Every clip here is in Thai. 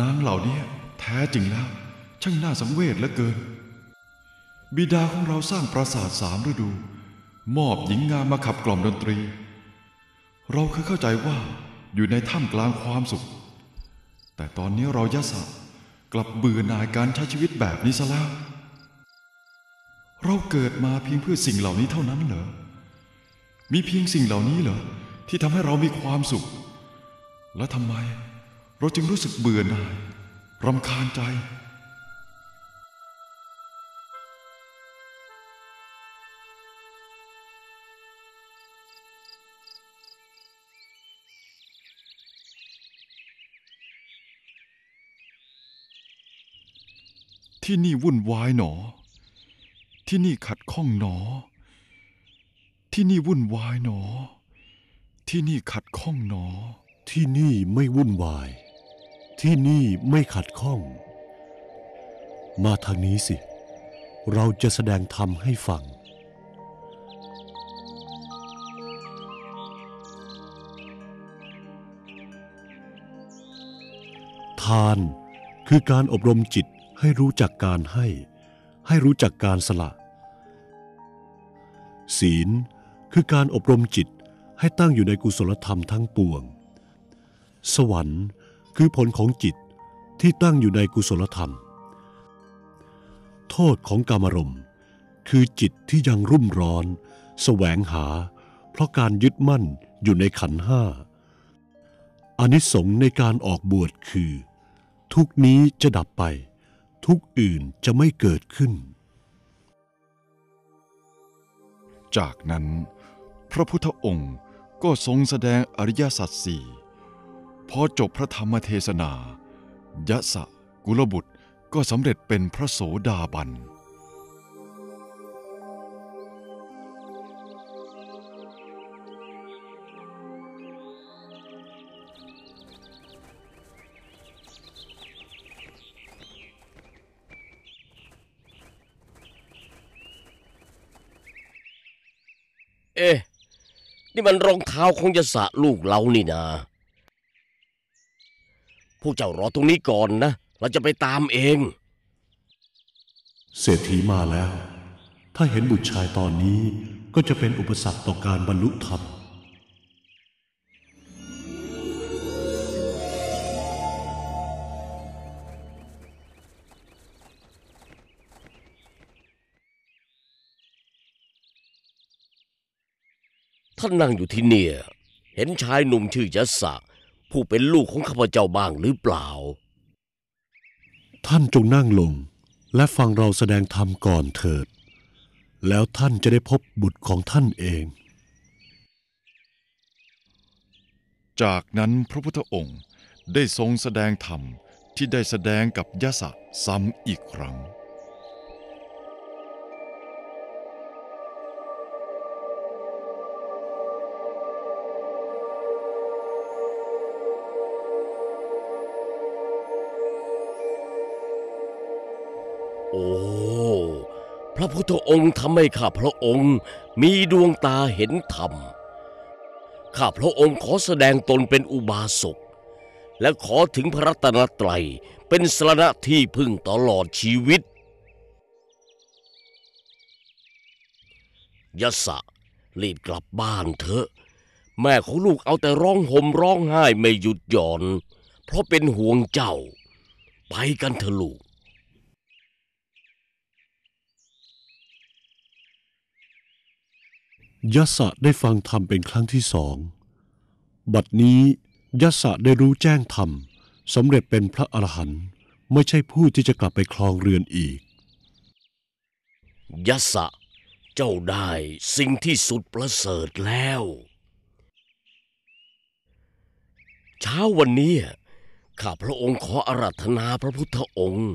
นางเหล่านี้แท้จริงแล้ว ช่างน่าสังเวชเหลือเกิน บิดาของเราสร้างปราสาทสามฤดู มอบหญิงงามมาขับกล่อมดนตรี เราเคยเข้าใจว่าอยู่ในถ้ำกลางความสุข แต่ตอนนี้เรายะสะกลับเบื่อหน่ายการใช้ชีวิตแบบนี้ซะแล้ว เราเกิดมาเพียงเพื่อสิ่งเหล่านี้เท่านั้นเหรอ มีเพียงสิ่งเหล่านี้เหรอที่ทำให้เรามีความสุข และทำไมเราจึงรู้สึกเบื่อหน่ายรำคาญใจ ที่นี่วุ่นวายหนอ ที่นี่ขัดข้องหนอ ที่นี่วุ่นวายหนอ ที่นี่ขัดข้องหนอ ที่นี่ไม่วุ่นวาย ที่นี่ไม่ขัดข้อง มาทางนี้สิ เราจะแสดงธรรมให้ฟัง ทานคือการอบรมจิตให้รู้จักการให้ ให้รู้จักการสละ ศีลคือการอบรมจิตให้ตั้งอยู่ในกุศลธรรมทั้งปวง สวรรค์คือผลของจิตที่ตั้งอยู่ในกุศลธรรม โทษของกามรมคือจิตที่ยังรุ่มร้อนแสวงหา เพราะการยึดมั่นอยู่ในขันห้าอานิสงส์ในการออกบวชคือ ทุกนี้จะดับไป ทุกอื่นจะไม่เกิดขึ้น จากนั้น พระพุทธองค์ก็ทรงแสดงอริยสัจสี่ พอจบพระธรรมเทศนายะสะกุลบุตรก็สำเร็จเป็นพระโสดาบัน เอ๊ะ นี่มันรองเท้าของยศะลูกเรานี่นะ พวกเจ้ารอตรงนี้ก่อนนะ เราจะไปตามเอง เศรษฐีมาแล้ว ถ้าเห็นบุตรชายตอนนี้ก็จะเป็นอุปสรรคต่อการบรรลุธรรมท่านนั่งอยู่ที่เนี่ย เห็นชายหนุ่มชื่อยศะ ผู้เป็นลูกของข้าพเจ้าบ้างหรือเปล่า ท่านจงนั่งลง และฟังเราแสดงธรรมก่อนเถิด แล้วท่านจะได้พบบุตรของท่านเอง จากนั้นพระพุทธองค์ได้ทรงแสดงธรรมที่ได้แสดงกับยะสะซ้ำอีกครั้ง โอ้ พระพุทธองค์ทำให้ข้าพระองค์มีดวงตาเห็นธรรม ข้าพระองค์ขอแสดงตนเป็นอุบาสก และขอถึงพระรัตนตรัยเป็นสรณะที่พึ่งตลอดชีวิตยศะรีบกลับบ้านเถอะ แม่ของลูกเอาแต่ร้องห่มร้องไห้ไม่หยุดหย่อน เพราะเป็นห่วงเจ้า ไปกันเถอะลูก ยศะได้ฟังธรรมเป็นครั้งที่สอง บัดนี้ยศะได้รู้แจ้งธรรมสำเร็จเป็นพระอรหันต์ไม่ใช่ผู้ที่จะกลับไปคลองเรือนอีกยะสะ เจ้าได้สิ่งที่สุดประเสริฐแล้ว เช้าวันนี้ข้าพระองค์ขออาราธนาพระพุทธองค์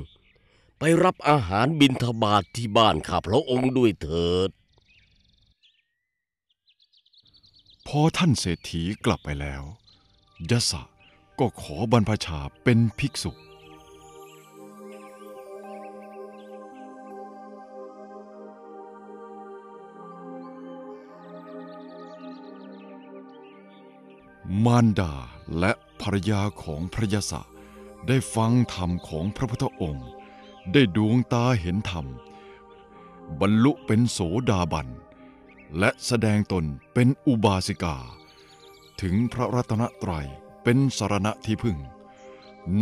ไปรับอาหารบิณฑบาตทที่บ้านข้าพระองค์ด้วยเถิด พอท่านเศรษฐีกลับไปแล้วยะสะก็ขอบรรพชาเป็นภิกษุ มารดาและภรรยาของพระยศะได้ฟังธรรมของพระพุทธองค์ ได้ดวงตาเห็นธรรม บรรลุเป็นโสดาบัน และแสดงตนเป็นอุบาสิกา ถึงพระรัตนตรัยเป็นสารณะที่พึ่ง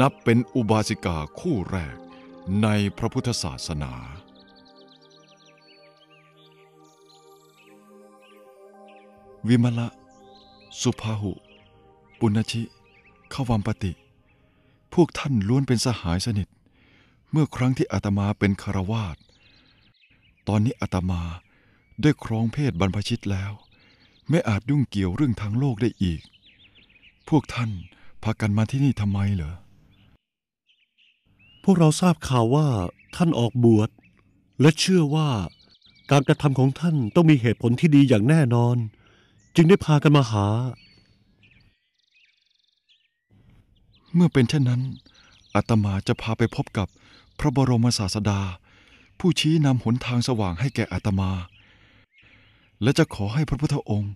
นับเป็นอุบาสิกาคู่แรกในพระพุทธศาสนาวิมละ สุภาหุ ปุณชิขวัมปติ พวกท่านล้วนเป็นสหายสนิท เมื่อครั้งที่อาตมาเป็นคารวาสตอนนี้อาตมา ได้ครองเพศบรรพชิตแล้ว ไม่อาจยุ่งเกี่ยวเรื่องทางโลกได้อีก พวกท่านพากันมาที่นี่ทำไมเหรอ พวกเราทราบข่าวว่าท่านออกบวช และเชื่อว่าการกระทำของท่านต้องมีเหตุผลที่ดีอย่างแน่นอน จึงได้พากันมาหา เมื่อเป็นเช่นนั้นอาตมาจะพาไปพบกับพระบรมศาสดา ผู้ชี้นำหนทางสว่างให้แก่อาตมา และจะขอให้พระพุทธองค์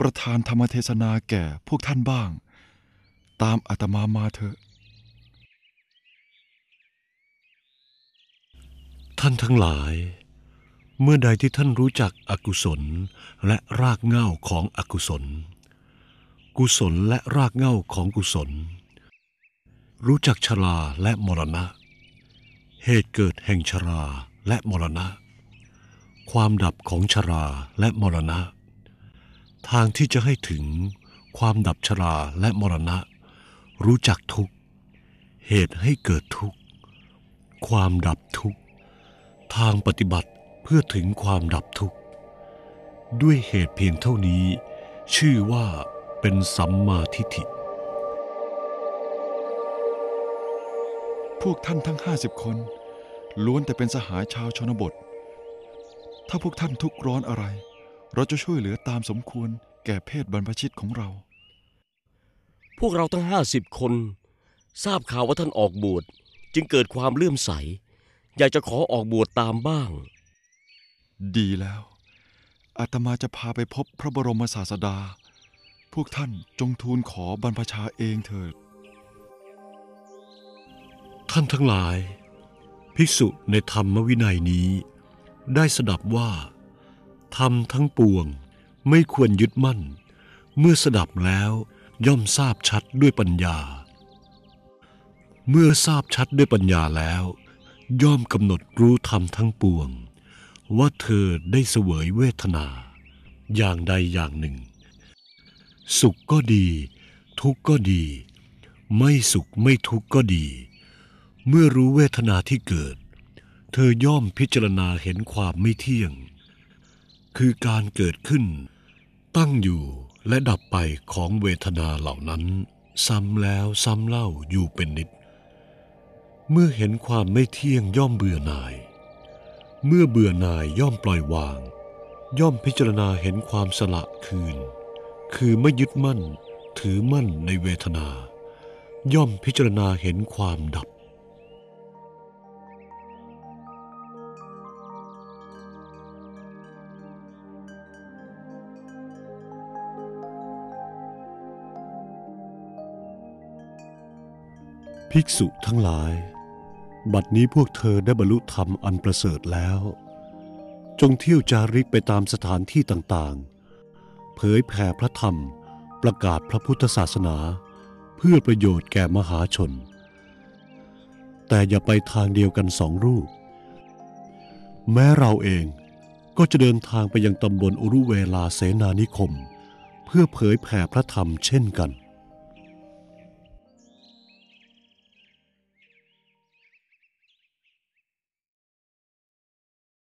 ประทานธรรมเทศนาแก่พวกท่านบ้าง ตามอาตมามาเถอะ ท่านทั้งหลาย เมื่อใดที่ท่านรู้จักอกุศลและรากเหง้าของอกุศล กุศลและรากเหง้าของกุศล รู้จักชราและมรณะ เหตุเกิดแห่งชราและมรณะ ความดับของชราและมรณะ ทางที่จะให้ถึงความดับชราและมรณะ รู้จักทุกเหตุให้เกิดทุกความดับทุกทางปฏิบัติเพื่อถึงความดับทุกด้วยเหตุเพียงเท่านี้ ชื่อว่าเป็นสัมมาทิฏฐิพวกท่านทั้งห้าสิบคน ล้วนแต่เป็นสหายชาวชนบท ถ้าพวกท่านทุกข์ร้อนอะไร เราจะช่วยเหลือตามสมควรแก่เพศบรรพชิตของเรา พวกเราทั้งห้าสิบคน ทราบข่าวว่าท่านออกบวชจึงเกิดความเลื่อมใส อยากจะขอออกบวชตามบ้าง ดีแล้ว อาตมาจะพาไปพบพระบรมศาสดา พวกท่านจงทูลขอบรรพชาเองเถิด ท่านทั้งหลาย ภิกษุในธรรมวินัยนี้ ได้สดับว่าธรรมทั้งปวงไม่ควรยึดมั่น เมื่อสดับแล้วย่อมทราบชัดด้วยปัญญา เมื่อทราบชัดด้วยปัญญาแล้ว ย่อมกำหนดรู้ธรรมทั้งปวง ว่าเธอได้เสวยเวทนา อย่างใดอย่างหนึ่ง สุขก็ดี ทุกข์ก็ดี ไม่สุขไม่ทุกข์ก็ดี เมื่อรู้เวทนาที่เกิด เธอย่อมพิจารณาเห็นความไม่เที่ยง คือการเกิดขึ้น ตั้งอยู่และดับไปของเวทนาเหล่านั้น ซ้ำแล้วซ้ำเล่าอยู่เป็นนิด เมื่อเห็นความไม่เที่ยงย่อมเบื่อหน่าย เมื่อเบื่อหน่ายย่อมปล่อยวาง ย่อมพิจารณาเห็นความสละคืน คือไม่ยึดมั่นถือมั่นในเวทนา ย่อมพิจารณาเห็นความดับ ภิกษุทั้งหลาย บัดนี้พวกเธอได้บรรลุธรรมอันประเสริฐแล้ว จงเที่ยวจาริกไปตามสถานที่ต่างๆ เผยแผ่พระธรรมประกาศพระพุทธศาสนา เพื่อประโยชน์แก่มหาชน แต่อย่าไปทางเดียวกันสองรูป แม้เราเองก็จะเดินทางไปยังตำบลอุรุเวลาเสนานิคม เพื่อเผยแผ่พระธรรมเช่นกัน